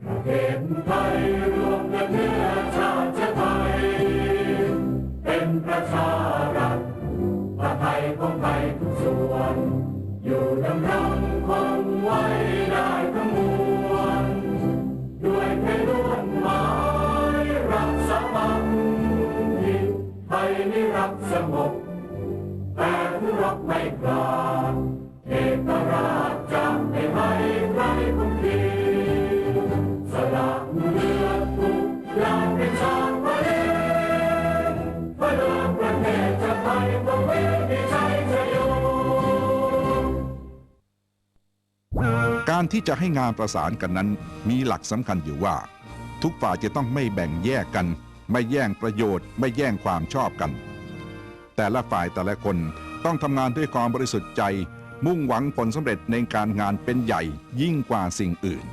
เห็นไทยรวมกันเนื้อชาติไทย เป็นประชารัฐประไทยของไทยทุกส่วน อยู่ดำรงคงไว้ได้ทั้งมวลด้วยเพลวนหมายรักสามัคคีไทยนิรักสงบแต่ผู้รบไม่กล้าเอกราช การที่จะให้งานประสานกันนั้น มีหลักสำคัญอยู่ว่า ทุกฝ่ายจะต้องไม่แบ่งแยกกัน ไม่แย่งประโยชน์ ไม่แย่งความชอบกัน แต่ละฝ่ายแต่ละคนต้องทำงานด้วยความบริสุทธิ์ใจ มุ่งหวังผลสำเร็จในการงานเป็นใหญ่ยิ่งกว่าสิ่งอื่น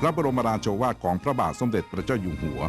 พระบรมราโชวาทของพระบาทสมเด็จพระเจ้าอยู่หัว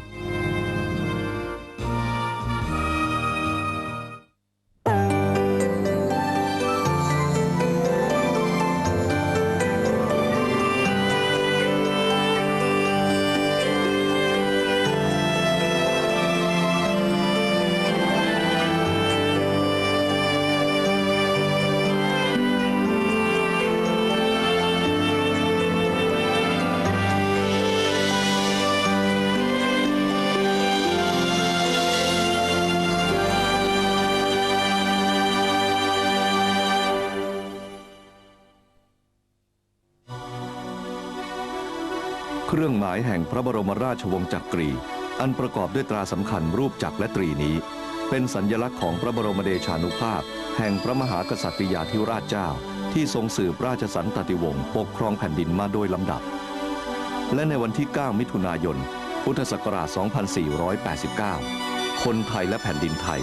เครื่องหมายแห่งพระบรมราชวงศ์จักรี อันประกอบด้วยตราสำคัญรูปจักรและตรีนี้ เป็นสัญญลักษณ์ของพระบรมเดชานุภาพ แห่งพระมหากษัตริยาธิราชเจ้า ที่ทรงสืบราชสันตติวงศ์ปกครองแผ่นดินมาโดยลำดับ และในวันที่ 9 มิถุนายน พุทธศักราช 2489 คนไทยและแผ่นดินไทย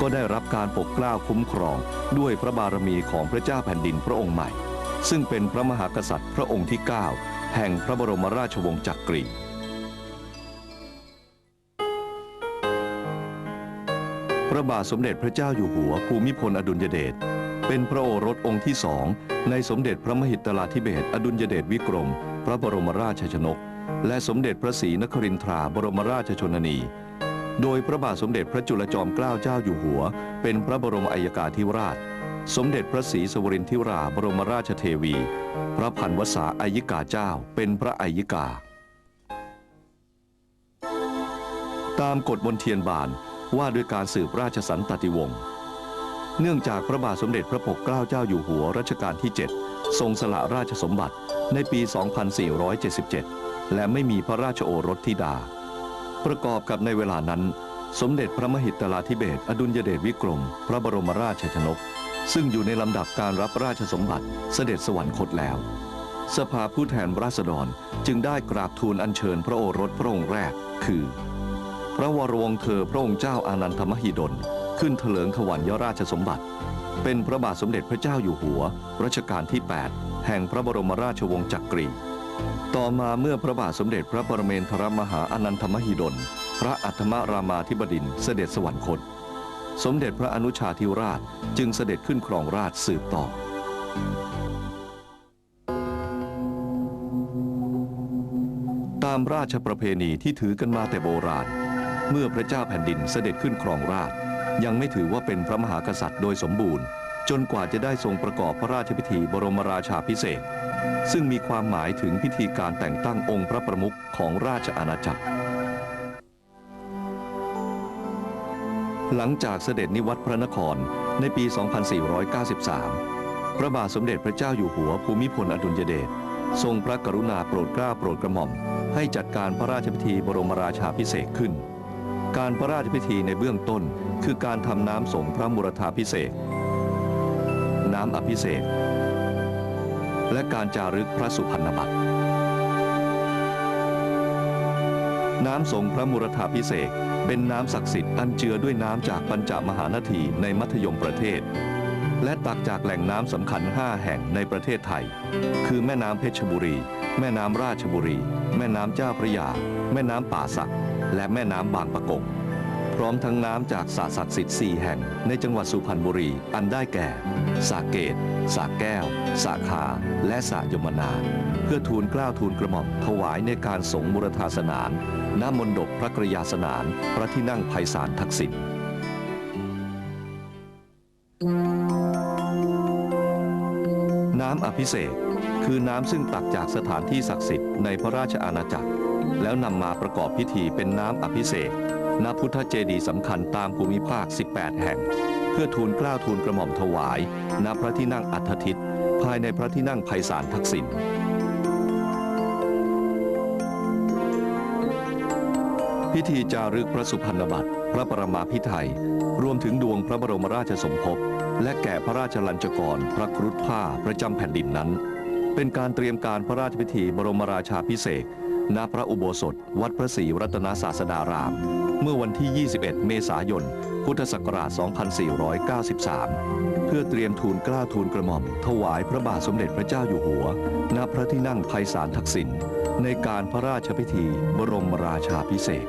ก็ได้รับการปกเกล้าคุ้มครอง ด้วยพระบารมีของพระเจ้าแผ่นดินพระองค์ใหม่ ซึ่งเป็นพระมหากษัตริย์พระองค์ที่ 9 แห่งพระบรมราชวงศ์จักรีพระบาทสมเด็จพระเจ้าอยู่หัวภูมิพลอดุลยเดชเป็นพระโอรสองค์ที่สองในสมเด็จพระมหิดลาธิเบศรอดุลยเดชวิกรม พระบรมราชชนก และสมเด็จพระศรีนครินทราบรมราชชนนี โดยพระบาทสมเด็จพระจุลจอมเกล้าเจ้าอยู่หัว เป็นพระบรมอัยการธิราช สมเด็จพระศรีสวรินทิราบรมราชเทวี พระพันวษาอายิกาเจ้าเป็นพระอายิกา ตามกฎบนเทียนบานว่าด้วยการสืบราชสันตติวงศ์เนื่องจากพระบาทสมเด็จพระปกเกล้าเจ้าอยู่หัวรัชกาลที่ 7 ทรงสละราชสมบัติในปี 2477 และไม่มีพระราชโอรสธิดา ประกอบกับในเวลานั้น สมเด็จพระมหิดลาธิเบศรอดุลยเดชวิกรม พระบรมราชชนก ซึ่งอยู่ในลำดับการรับราชสมบัติเสด็จสวรรคตแล้ว สภาผู้แทนราษฎรจึงได้กราบทูลอัญเชิญพระโอรสพระองค์แรก คือ พระวรวงเธอพระองค์เจ้าอานันทมหิดล ขึ้นเถลิงถวัลยราชสมบัติ เป็นพระบาทสมเด็จพระเจ้าอยู่หัวรัชกาลที่ 8 แห่งพระบรมราชวงศ์จักรี ต่อมาเมื่อพระบาทสมเด็จพระปรเมนทรมหาอนันทมหิดล พระอัฏฐมรามาธิบดินเสด็จสวรรคต สมเด็จพระอนุชาธิราชจึงเสด็จขึ้นครองราชสืบต่อ ตามราชประเพณีที่ถือกันมาแต่โบราณ เมื่อพระเจ้าแผ่นดินเสด็จขึ้นครองราช ยังไม่ถือว่าเป็นพระมหากษัตริย์โดยสมบูรณ์ จนกว่าจะได้ทรงประกอบพระราชพิธีบรมราชาพิเศษซึ่งมีความหมายถึงพิธีการแต่งตั้งองค์พระประมุขของราชอาณาจักร หลังจากเสด็จนิวัตรพระนครในปี 2493 พระบาทสมเด็จพระเจ้าอยู่หัวภูมิพลอดุลยเดชทรงพระกรุณาโปรดเกล้าโปรดกระหม่อม ให้จัดการพระราชพิธีบรมราชาพิเศษขึ้น การพระราชพิธีในเบื้องต้นคือการทำน้ำสงฆ์พระมุรธาพิเศษ น้ำอภิเษกและการจารึกพระสุพรรณบัตร น้ำสงฆ์พระมุรธาพิเศษเป็นน้ำศักดิ์สิทธิ์อันเจือด้วยน้ำจากปัญจมหานาทีในมัธยมประเทศ และตักจากแหล่งน้ำสำคัญ 5 แห่งในประเทศไทย คือแม่น้ำเพชรบุรี แม่น้ำราชบุรี แม่น้ำเจ้าพระยา แม่น้ำป่าสัก และแม่น้ำบางปะกงพร้อมทั้งน้ำจากสระศักดิ์สิทธิ์4แห่งในจังหวัดสุพรรณบุรีอันได้แก่สระเกตสระแก้วสระคาและสระยมนา เพื่อทูลกล้าวทูลกระหม่อมถวายในการสงฆ์มุรทาสนาน ณมณฑปพระกรยาสนาน พระที่นั่งไพศาลทักษิณน้ำอภิเษกคือน้ำซึ่งตักจากสถานที่ศักดิ์สิทธิ์ในพระราชอาณาจักร แล้วนำมาประกอบพิธีเป็นน้ำอภิเษกณพุทธเจดีย์สำคัญตามภูมิภาค 18 แห่ง เพื่อทูลกล้าวทูลกระหม่อมถวายณพระที่นั่งอัฐทิตภายในพระที่นั่งไพศาลทักษิณ พิธีจารึกพระสุพรรณบัตร พระประมาพิไทย รวมถึงดวงพระบรมราชสมภพ และแก่พระราชลัญจกร พระครุฑผ้าประจำแผ่นดินนั้น เป็นการเตรียมการพระราชพิธีบรมราชาพิเศษ ณพระอุโบสถ วัดพระศรีรัตนศาสดาราม เมื่อวันที่ 21 เมษายน พุทธศักราช 2493 เพื่อเตรียมทูลกล้าทูลกระหม่อม ถวายพระบาทสมเด็จพระเจ้าอยู่หัว ณพระที่นั่งไพศาลทักษิณในการพระราชพิธีบรมราชาพิเศษ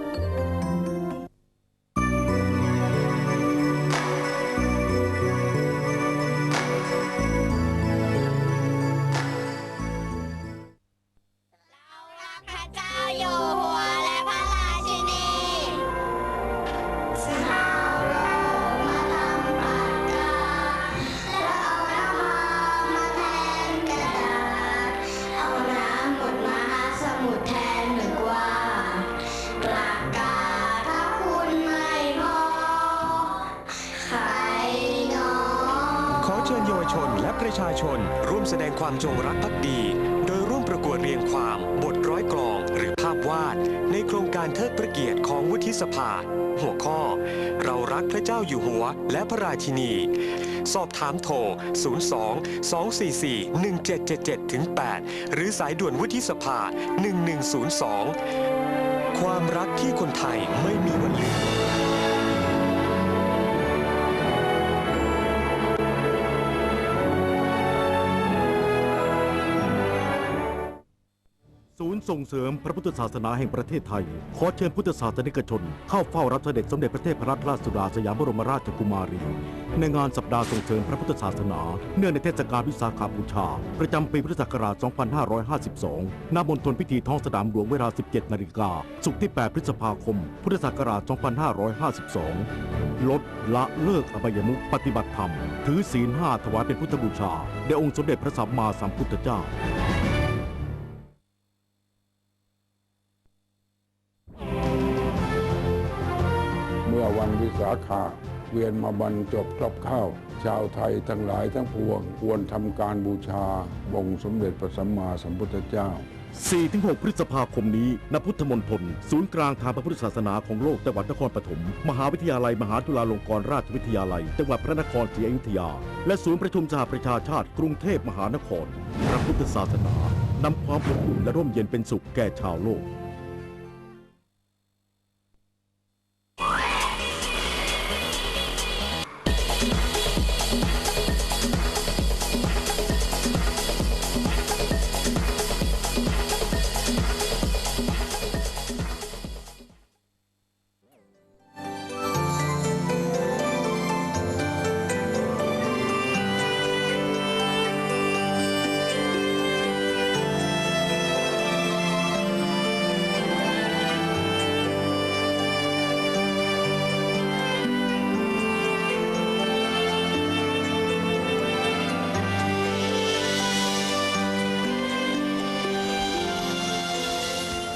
ประชาชน ร่วมแสดงความจงรักภักดี โดยร่วมประกวดเรียงความ บทร้อยกลอง หรือภาพวาด ในโครงการเทิดพระเกียรติของวุฒิสภา หัวข้อ เรารักพระเจ้าอยู่หัวและพระราชินี สอบถามโทร 02 244 1777ถึง8หรือสายด่วนวุฒิสภา 1102 ความรักที่คนไทยไม่มีวันลืม ส่งเสริมพระพุทธศาสนาแห่งประเทศไทย ขอเชิญพุทธศาสนิกชน เข้าเฝ้ารับเสด็จสมเด็จพระเทพรัตนราชสุดาสยามบรมราชกุมารี ในงานสัปดาห์ส่งเสริมพระพุทธศาสนา เนื่องในเทศกาลวิสาขบูชา ประจำปีพุทธศักราช 2552 ณ มณฑลพิธีท้องสนามหลวงเวลา 17 นาฬิกาศุกร์ที่ 8 พฤษภาคม พุทธศักราช 2552 ลดละเลิกอบายมุขปฏิบัติธรรม ถือศีลห้าถวายเป็นพุทธบูชาแด่องค์สมเด็จพระสัมมาสัมพุทธเจ้า มื่อวันวิสาขะเวียนมาบรรจบครอบข้าว ชาวไทยทั้งหลายทั้งปวง ควรทำการบูชาองค์สมเด็จพระสัมมาสัมพุทธเจ้า 4-6 พฤษภาคมนี้ ณ พุทธมณฑลศูนย์กลางทางพระพุทธศาสนาของโลกจังหวัดนครปฐม มหาวิทยาลัย มหาจุฬาลงกรณราชวิทยาลัย จังหวัดพระนครศรีอยุธยา และศูนย์ประชุมสหประชาชาติ กรุงเทพมหานคร พระพุทธศาสนานำความอบอุ่นและร่มเย็นเป็นสุขแก่ชาวโลก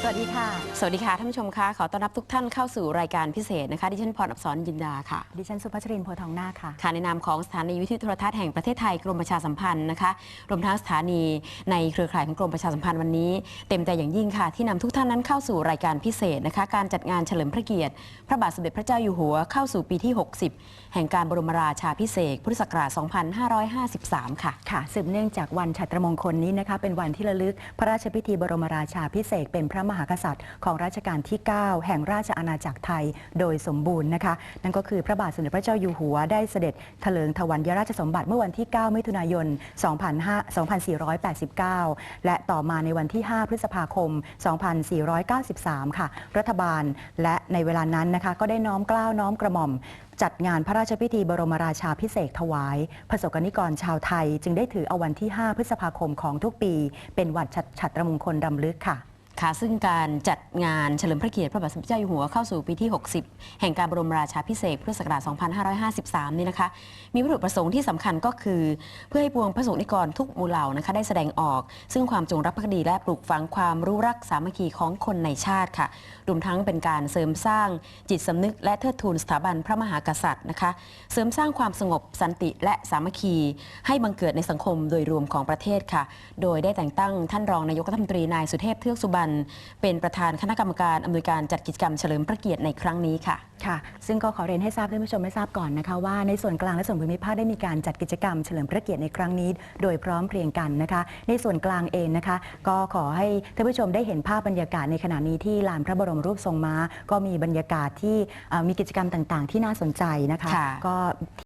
วัสดีค่ะ สวัสดีค่ะท่านผู้ชมคะขอต้อนรับทุกท่านเข้าสู่รายการพิเศษนะคะดิฉันพรอับสรยินดาค่ะ ดิฉันสุภัชรินทร์โพธิ์ทองนาคค่ะ ค่ะในนามของสถานีวิทยุโทรทัศน์แห่งประเทศไทยกรมประชาสัมพันธ์นะคะรวมทั้งสถานีในเครือข่ายของกรมประชาสัมพันธ์วันนี้ เต็มใจอย่างยิ่งค่ะ ที่นำทุกท่านนั้นเข้าสู่รายการพิเศษนะคะ การจัดงานเฉลิมพระเกียรติ พระบาทสมเด็จพระเจ้าอยู่หัวเข้าสู่ปีที่ 60 แห่งการบรมราชาพิเศษกพุทธศักราช 2553 ค่ะค่ะสืบเนื่องจากวันฉัตรมงคลนี้นะคะเป็นวันที่ระลึกพระราชพิธีบรมราชาพิเศษกเป็นพระมหาหากษัตริย์ ของรัชกาลที่ 9 แห่งราชอาณาจักรไทยโดยสมบูรณ์นะคะ นั่นก็คือพระบาทสมเด็จพระเจ้าอยู่หัวได้เสด็จเถลิงถวัลยราชสมบัติเมื่อวันที่ 9 มิถุนายน 2489 และต่อมาในวันที่ 5 พฤษภาคม 2493 ค่ะ รัฐบาลและในเวลานั้นนะคะก็ได้น้อมกล้าวน้อมกระหม่อมจัดงานพระราชพิธีบรมราชาพิเศษถวาย ประสบกนิกรชาวไทย จึงได้ถือเอาวันที่ 5 พฤษภาคมของทุกปี เป็นวันฉัตรมงคลรำลึกค่ะ ค่ะซึ่งการจัดงานเฉลิมพระเกียรติพระบาทสมเด็จเจ้าอยู่หัวเข้าสู่ปีที่ 60 แห่งการบรมราชาพิเศษพุทธศักราช 2553 นี่นะคะ มีวัตถุประสงค์ที่สำคัญก็คือ เพื่อให้ปวงพระสงฆ์นิกรทุกหมู่เหล่านะคะได้แสดงออก ซึ่งความจงรักภักดีและปลูกฝังความรู้รักสามัคคีของคนในชาติค่ะรวมทั้งเป็นการเสริมสร้างจิตสำนึก และเทิดทูนสถาบันพระมหากษัตริย์นะคะ เสริมสร้างความสงบสันติและสามัคคี ให้บังเกิดในสังคมโดยรวมของประเทศค่ะ โดยได้แต่งตั้งท่านรองนายกรัฐมนตรีนายสุเทพเทือกสุบรรณเป็นประธานคณะกรรมการอำนวยการจัดกิจกรรมเฉลิมพระเกียรติในครั้งนี้ค่ะ ค่ะ ซึ่งก็ขอเรียนให้ทราบท่านผู้ชมได้ทราบก่อนนะคะว่าในส่วนกลางและส่วนภูมิภาคได้มีการจัดกิจกรรมเฉลิมพระเกียรติในครั้งนี้ โดยพร้อมเพรียงกันนะคะ ในส่วนกลางเองนะคะ ก็ขอให้ท่านผู้ชมได้เห็นภาพบรรยากาศในขณะนี้ที่ลานพระบรมรูปทรงม้า ก็มีบรรยากาศที่เอ่อมีกิจกรรมต่างๆ ที่น่าสนใจนะคะ ค่ะ ก็